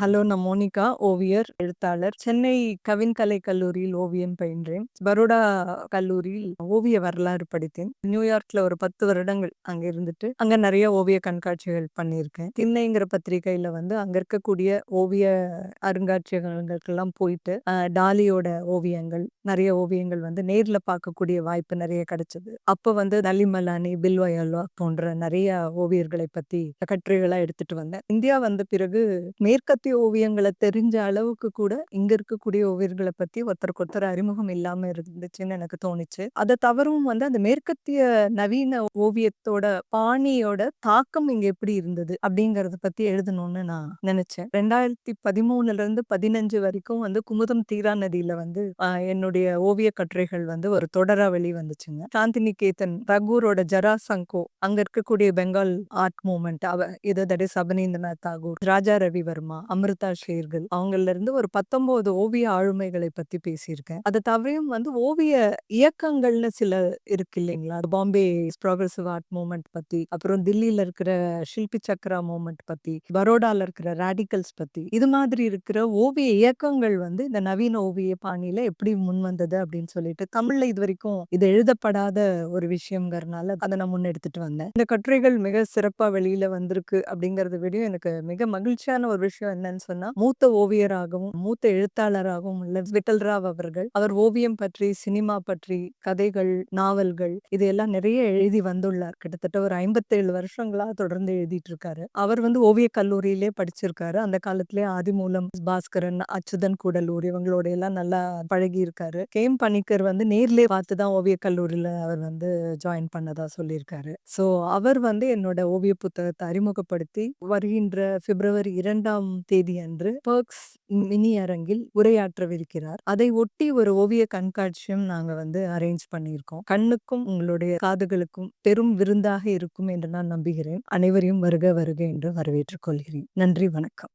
Hello நான் Monica ஓவியர், எழுத்தாளர். சென்னை கவின் கலை கல்லூரியில் ஓவியம் பயின்றேன். பரோடா கல்லூரியில் ஓவிய வரலாறு படித்தேன். நியூயார்க்ல ஒரு 10 வருடங்கள் அங்க இருந்துட்டு, அங்க நிறைய ஓவிய கண்காட்சிகள் பண்ணியிருக்கேன். திண்ணைங்கிற பத்திரிகையில வந்து அங்க இருக்கக்கூடிய ஓவிய அருங்காட்சியகங்களுக்கெல்லாம் போயிட்டு, டாலியோட ஓவியங்கள், நிறைய ஓவியங்கள் வந்து நேர்ல பார்க்கக்கூடிய வாய்ப்பு நிறைய கிடைச்சது. அப்ப வந்து நலிமலானி பில்வயல்வா போன்ற நிறைய ஓவியர்களை பத்தி கட்டுரைகளா எடுத்துட்டு வந்தேன். இந்தியா வந்த பிறகு மேற்கத்திய ஓவியங்களை தெரிஞ்ச அளவுக்கு கூட, இங்க இருக்கக்கூடிய ஓவியர்களை பத்தி ஒருத்தருக்கு ஒருத்தர் அறிமுகம் இல்லாம இருந்துச்சுன்னு எனக்கு தோணுச்சு. அதை தவறவும் வந்து அந்த மேற்கத்திய நவீன ஓவியத்தோட பாணியோட தாக்கம் இங்க எப்படி இருந்தது? அப்படிங்கிறத பத்தி எழுதணும்னு நான் நினைச்சேன் ரெண்டாயிரத்தி பதிமூணுல இருந்து பதினஞ்சு வரைக்கும் வந்து குமுதம் தீரா நதியில வந்து என்னுடைய ஓவிய கட்டுரைகள் வந்து ஒரு தொடரா வெளிவந்துச்சுங்க. சாந்திநிகேதன், தகூரோட ஜராசங்கோ, அங்க இருக்கக்கூடிய பெங்கால் ஆர்ட் மூமெண்ட் அவ இது தட் இஸ் அபனீந்திரநாத் தாகூர், ராஜா ரவிவர்மா, அமிர்தா ஷேர்கள் அவங்கள இருந்து ஒரு 19 ஓவிய ஆளுமைகளை பத்தி பேசியிருக்கேன். அதை தவிரையும் வந்து ஓவிய இயக்கங்கள்னு சில இருக்கு இல்லைங்களா? பாம்பே ப்ரோக்ரஸிவ் ஆர்ட் மூமெண்ட் பத்தி, அப்புறம் தில்லியில இருக்கிற ஷில்பி சக்ரா மூமெண்ட் பத்தி, பரோடால இருக்கிற ரேடிக்கல்ஸ் பத்தி, இது மாதிரி இருக்கிற ஓவிய இயக்கங்கள் வந்து இந்த நவீன ஓவிய பாணியில எப்படி முன் வந்தது அப்படின்னு சொல்லிட்டு, தமிழ்ல இதுவரைக்கும் இது எழுதப்படாத ஒரு விஷயம்ங்கிறனால அதை நான் முன்னெடுத்துட்டு வந்தேன். இந்த கட்டுரைகள் மிக சிறப்பா வெளியில வந்திருக்கு அப்படிங்கிறத விடயும் எனக்கு மிக மகிழ்ச்சியான ஒரு விஷயம் என்ன என்னன்னு சொன்னா, மூத்த ஓவியராகவும், மூத்த எழுத்தாளராகவும் உள்ள விட்டல் ராவ் அவர்கள், அவர் ஓவியம் பற்றி, சினிமா பற்றி, கதைகள், நாவல்கள் இது எல்லாம் நிறைய எழுதி வந்துள்ளார். கிட்டத்தட்ட ஒரு 57 வருஷங்களா தொடர்ந்து எழுதிட்டு இருக்காரு. அவர் வந்து ஓவியக் கல்லூரியிலே படிச்சிருக்காரு. அந்த காலத்திலே ஆதிமூலம், பாஸ்கரன், அச்சுதன் கூடலூர் இவங்களோட எல்லாம் நல்லா பழகி இருக்காரு கேம் பணிக்கர் வந்து நேர்லயே பார்த்து தான் ஓவியக் கல்லூரியில அவர் வந்து ஜாயின் பண்ணதா சொல்லியிருக்காரு. ஸோ அவர் வந்து என்னோட ஓவிய புத்தகத்தை அறிமுகப்படுத்தி, வருகின்ற பிப்ரவரி இரண்டாம் தேதி தேதி அன்று பர்க்ஸ் மினி அரங்கில் உரையாற்றவிருக்கிறார். அதை ஒட்டி ஒரு ஓவிய கண்காட்சியும் நாங்க வந்து அரேஞ்ச் பண்ணியிருக்கோம். கண்ணுக்கும், உங்களுடைய காதுகளுக்கும் பெரும் விருந்தாக இருக்கும் என்று நான் நம்புகிறேன். அனைவரையும் வருக வருக என்று வரவேற்றுக் கொள்கிறேன். நன்றி, வணக்கம்.